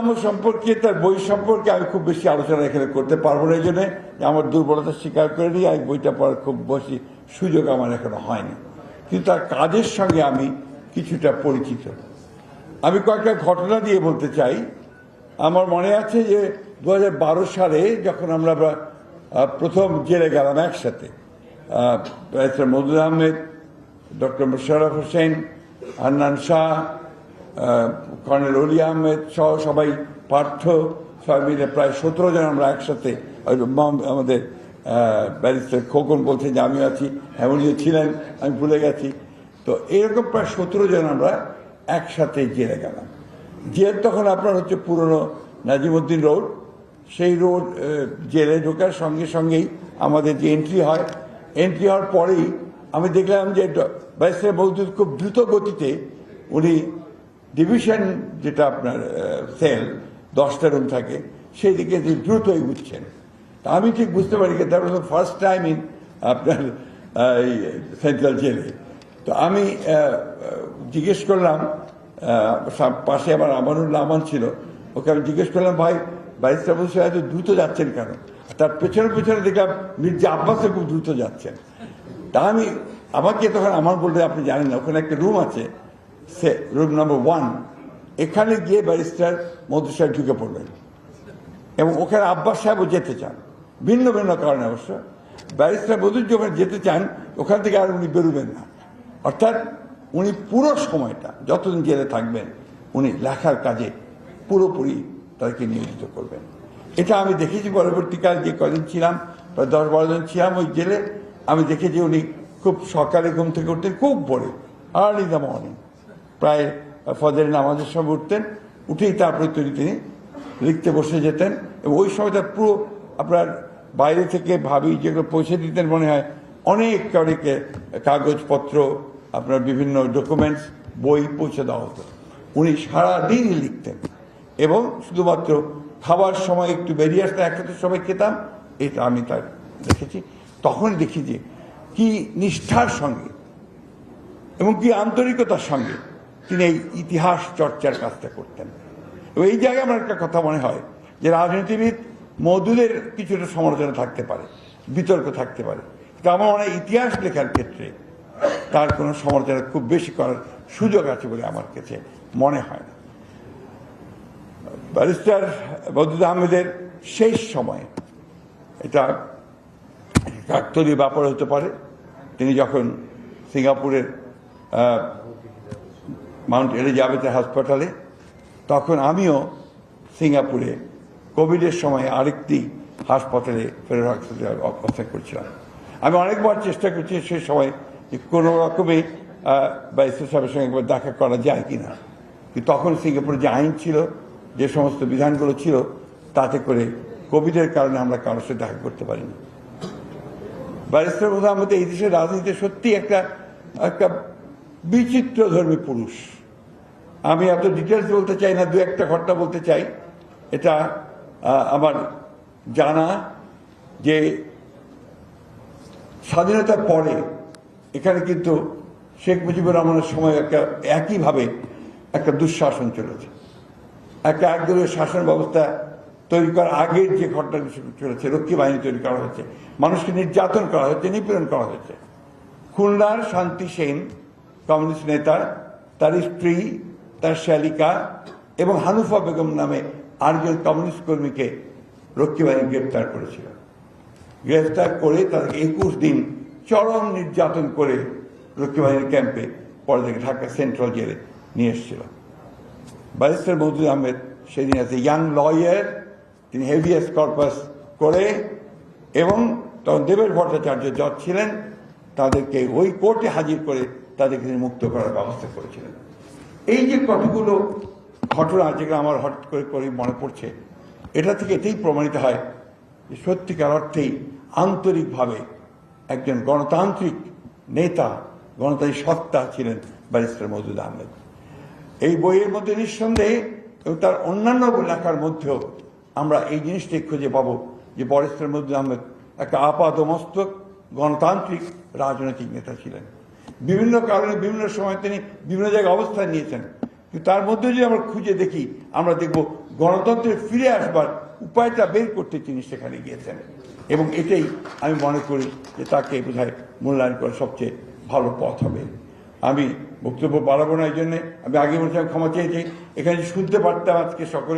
আমার সম্পর্কে, তার বই সম্পর্কে আমি খুব বেশি আলোচনা এখানে করতে পারব না এই জন্য। আমার দুর্বলতা স্বীকার করে নিই আমি বইটা পড়ার খুব বেশি সুযোগ আমার এখনও হয়নি। কিন্তু তার কাজের সঙ্গে আমি কিছুটা পরিচিত। আমি কয়েকটা ঘটনা দিয়ে বলতে চাই। আমার মনে আছে যে দু হাজার বারো সালে যখন আমরা প্রথম জেলে গেলাম একসাথে মজুর আহমেদ, ডক্টর মোশাররফ হোসেন, হান্নান শাহ কর্নেল অলি আহমেদ সহ সবাই পার্থ সবাই মিলে প্রায় সতেরো জন আমরা একসাথে আমাদের ব্যারিস্টার খোকন বলছে যে আমিও আছি এমনই ছিলেন, আমি ভুলে গেছি। তো এরকম প্রায় সতেরো জন আমরা একসাথে জেলে গেলাম। জেল তখন আপনার হচ্ছে পুরনো নাজিমুদ্দিন রোড, সেই রোড জেলে ঢোকার সঙ্গে সঙ্গেই আমাদের যে এন্ট্রি হয় এন্ট্রি হওয়ার পরেই আমি দেখলাম যে ব্যারিস্টার বৌদ্ধ খুব দ্রুত গতিতে উনি ডিভিশন যেটা আপনার সেল দশটা রুম থাকে সেই দিকে দ্রুত এগুচ্ছেন তা আমি ঠিক বুঝতে পারি that was first time in আপনার এই সেন্ট্রাল জেলে তো আমি জিজ্ঞেস করলাম পাশে আমার আমানুল্লাহ আমান ছিল, ওকে আমি জিজ্ঞেস করলাম, ভাই ব্যারিস্টার বসে এত দ্রুত যাচ্ছেন কেন? তার পেছনে পেছনে দেখলাম, মির্জা আব্বাসও খুব দ্রুত যাচ্ছেন। তা আমি, আমাকে তখন আমার বলতে আপনি জানেন না, ওখানে একটা রুম আছে রুম নম্বর ওয়ান এখানে গিয়ে ব্যারিস্টার মধু সাহেব ঢুকে পড়লেন এবং ওখানে আব্বাস সাহেবও যেতে চান। ভিন্ন ভিন্ন কারণে অবশ্য। ব্যারিস্টার মধুর যখন যেতে চান, ওখান থেকে আর উনি বেরোবেন না। অর্থাৎ উনি পুরো সময়টা, যতদিন জেলে থাকবেন, উনি লেখার কাজে পুরোপুরি তাদেরকে নিয়োজিত করবেন। এটা আমি দেখেছি, পরবর্তীকাল যে কদিন ছিলাম, প্রায় দশ বারো জন ছিলাম ওই জেলে। আমি দেখেছি উনি খুব সকালে ঘুম থেকে উঠতেন, খুব ভোরে আর্লি দ্য মর্নিং প্রায় ফজরের নামাজের সময় উঠতেন, উঠেই তারপরে তৈরি তিনি লিখতে বসে যেতেন এবং ওই সময়টা পুরো আপনার বাইরে থেকে ভাবি যেগুলো পৌঁছে দিতেন মনে হয়, অনেক অনেকে কাগজপত্র, আপনার বিভিন্ন ডকুমেন্টস বই পৌঁছে দেওয়া হতো। উনি সারাদিনই লিখতেন এবং শুধুমাত্র খাবার সময় একটু বেরিয়ে আসতে একসাথে সবাই খেতাম, এটা আমি তার দেখেছি। তখন দেখি যে কি নিষ্ঠার সঙ্গে এবং কি আন্তরিকতার সঙ্গে তিনি এই ইতিহাস চর্চার কাজটা করতেন। এই জায়গায় আমার একটা কথা মনে হয় যে রাজনীতিবিদ মধুদের কিছুটা সমালোচনা থাকতে পারে, বিতর্ক থাকতে পারে। কিন্তু আমার মনে ইতিহাস লেখার ক্ষেত্রে তার কোনো সমালোচনা খুব বেশি করার সুযোগ আছে বলে আমার কাছে মনে হয় না। ব্যারিস্টার বদুদ আহমেদের শেষ সময়ে এটা কাকতলীয় ব্যাপার হতে পারে। তিনি যখন সিঙ্গাপুরের মাউন্ট এলিজাবেথের হাসপাতালে। তখন আমিও সিঙ্গাপুরে কোভিডের সময় আরেকটি হাসপাতালে ফেরার হাসপাতালে অবস্থান করছিলাম। আমি অনেকবার চেষ্টা করছি সে সময় যে কোনো রকমে ব্যারিস্টার সাহেবের সঙ্গে একবার দেখা করা যায় কিনা। কিন্তু তখন সিঙ্গাপুরে যে আইন ছিল, যে সমস্ত বিধানগুলো ছিল, তাতে করে কোভিডের কারণে আমরা কারোর সাথে দেখা করতে পারিনি। ব্যারিস্টার আমাদের এই দেশের রাজনীতিতে সত্যি একটা একটা বিচিত্র ধর্মী পুরুষ। আমি এত ডিটেলস বলতে চাই না, দু একটা ঘটনা বলতে চাই। এটা আমার জানা যে স্বাধীনতার পরে এখানে কিন্তু শেখ মুজিবুর রহমানের সময় একটা একইভাবে একটা দুঃশাসন চলেছে। একটা একদলীয় শাসন ব্যবস্থা তৈরি করার আগের যে ঘটনাগুলো চলেছে, রক্ষী বাহিনী তৈরি করা হয়েছে, মানুষকে নির্যাতন করা হয়েছে, নিপীড়ন করা হয়েছে। খুলনার শান্তি সেন, কমিউনিস্ট নেতা, তার স্ত্রী তার শ্যালিকা এবং হানুফা বেগম নামে আটজন কমিউনিস্ট কর্মীকে রক্ষী বাহিনী গ্রেপ্তার করেছিল। গ্রেফতার করে তাদেরকে একুশ দিন চরম নির্যাতন করে রক্ষী বাহিনীর ক্যাম্পে পরে থেকে ঢাকা সেন্ট্রাল জেলে নিয়ে এসেছিল। ব্যারিস্টার মজুদ আহমেদ সেদিন আছে ইয়াং লয়ার তিনি হেভিয়াস কর্পাস করে এবং তখন দেবের ভট্টাচার্য জজ ছিলেন, তাদেরকে ওই কোর্টে হাজির করে তাদেরকে মুক্ত করার ব্যবস্থা করেছিলেন। এই যে কতগুলো ঘটনা যেগুলো আমার হঠাৎ করে করে মনে পড়ছে, এটা থেকে এটাই প্রমাণিত হয় যে সত্যিকার অর্থেই আন্তরিকভাবে একজন গণতান্ত্রিক নেতা, গণতান্ত্রিক সত্তা ছিলেন ব্যারিস্টার মজুদ আহমেদ। এই বইয়ের মধ্যে নিঃসন্দেহে এবং তার অন্যান্য লেখার মধ্যেও আমরা এই জিনিসটাই খুঁজে পাবো যে বরিস্টার মজুদ আহমেদ একটা আপাদমস্তক গণতান্ত্রিক রাজনৈতিক নেতা ছিলেন। বিভিন্ন কারণে বিভিন্ন সময় তিনি বিভিন্ন জায়গায় অবস্থান নিয়েছেন। তার মধ্যে যদি আমরা খুঁজে দেখি, আমরা দেখব গণতন্ত্রে ফিরে আসবার উপায়টা বের করতে তিনি সেখানে গিয়েছেন। এবং এটাই আমি মনে করি যে তাকে বোধহয় মূল্যায়ন করা সবচেয়ে ভালো পথ হবে। আমি বক্তব্য বাড়াবো না এই জন্যে। আমি আগে বলছিলাম, ক্ষমা চেয়েছি। এখানে শুনতে পারতাম আজকে সকলে।